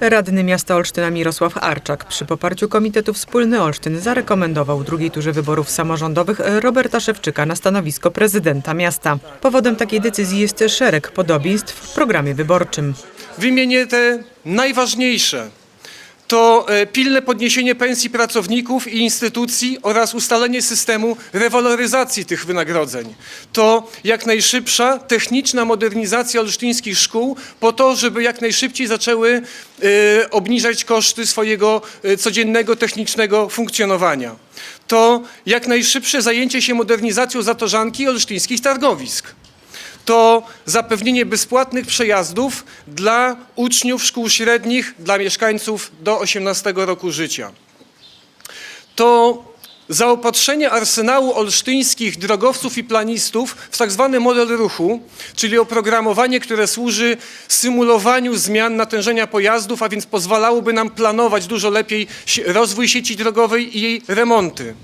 Radny miasta Olsztyna Mirosław Arczak przy poparciu Komitetu Wspólny Olsztyn zarekomendował drugiej turze wyborów samorządowych Roberta Szewczyka na stanowisko prezydenta miasta. Powodem takiej decyzji jest szereg podobieństw w programie wyborczym. Wymienię te najważniejsze. To e, pilne podniesienie pensji pracowników i instytucji oraz ustalenie systemu rewaloryzacji tych wynagrodzeń. To jak najszybsza techniczna modernizacja olsztyńskich szkół po to, żeby jak najszybciej zaczęły e, obniżać koszty swojego e, codziennego technicznego funkcjonowania. To jak najszybsze zajęcie się modernizacją zatorzanki olsztyńskich targowisk to zapewnienie bezpłatnych przejazdów dla uczniów szkół średnich, dla mieszkańców do 18 roku życia. To zaopatrzenie arsenału olsztyńskich drogowców i planistów w tak zwany model ruchu, czyli oprogramowanie, które służy symulowaniu zmian natężenia pojazdów, a więc pozwalałoby nam planować dużo lepiej rozwój sieci drogowej i jej remonty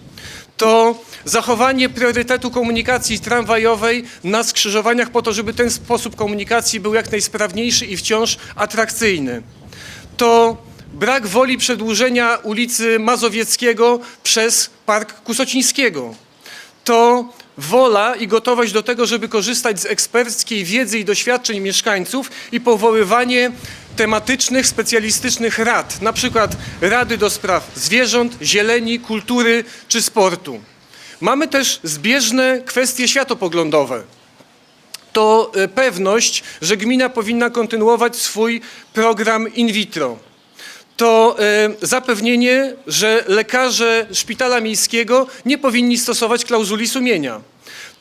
to zachowanie priorytetu komunikacji tramwajowej na skrzyżowaniach po to, żeby ten sposób komunikacji był jak najsprawniejszy i wciąż atrakcyjny. To brak woli przedłużenia ulicy Mazowieckiego przez Park Kusocińskiego. To wola i gotowość do tego, żeby korzystać z eksperckiej wiedzy i doświadczeń mieszkańców i powoływanie tematycznych, specjalistycznych rad, na przykład Rady do Spraw Zwierząt, Zieleni, Kultury czy Sportu. Mamy też zbieżne kwestie światopoglądowe to e, pewność, że gmina powinna kontynuować swój program in vitro. To e, zapewnienie, że lekarze szpitala miejskiego nie powinni stosować klauzuli sumienia.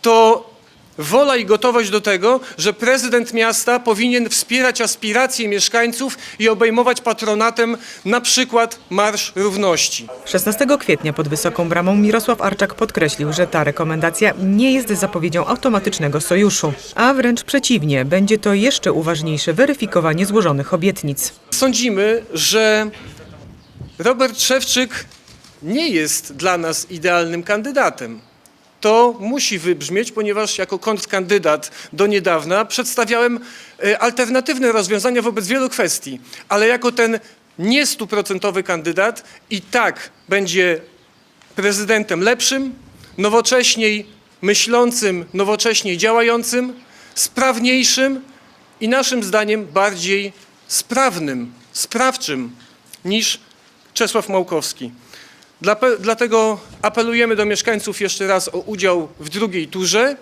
To wola i gotowość do tego, że prezydent miasta powinien wspierać aspiracje mieszkańców i obejmować patronatem na przykład Marsz Równości. 16 kwietnia pod Wysoką Bramą Mirosław Arczak podkreślił, że ta rekomendacja nie jest zapowiedzią automatycznego sojuszu, a wręcz przeciwnie, będzie to jeszcze uważniejsze weryfikowanie złożonych obietnic. Sądzimy, że Robert Szewczyk nie jest dla nas idealnym kandydatem. To musi wybrzmieć, ponieważ jako kontrkandydat do niedawna przedstawiałem e, alternatywne rozwiązania wobec wielu kwestii, ale jako ten nie stuprocentowy kandydat i tak będzie prezydentem lepszym, nowocześniej myślącym, nowocześnie działającym, sprawniejszym i naszym zdaniem bardziej sprawnym, sprawczym niż Czesław Małkowski. Dla, dlatego apelujemy do mieszkańców jeszcze raz o udział w drugiej turze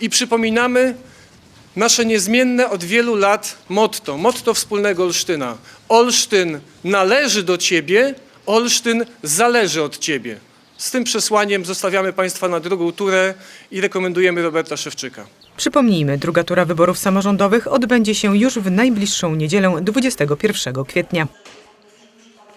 i przypominamy nasze niezmienne od wielu lat motto, motto wspólnego Olsztyna. Olsztyn należy do Ciebie, Olsztyn zależy od Ciebie. Z tym przesłaniem zostawiamy Państwa na drugą turę i rekomendujemy Roberta Szewczyka. Przypomnijmy, druga tura wyborów samorządowych odbędzie się już w najbliższą niedzielę 21 kwietnia.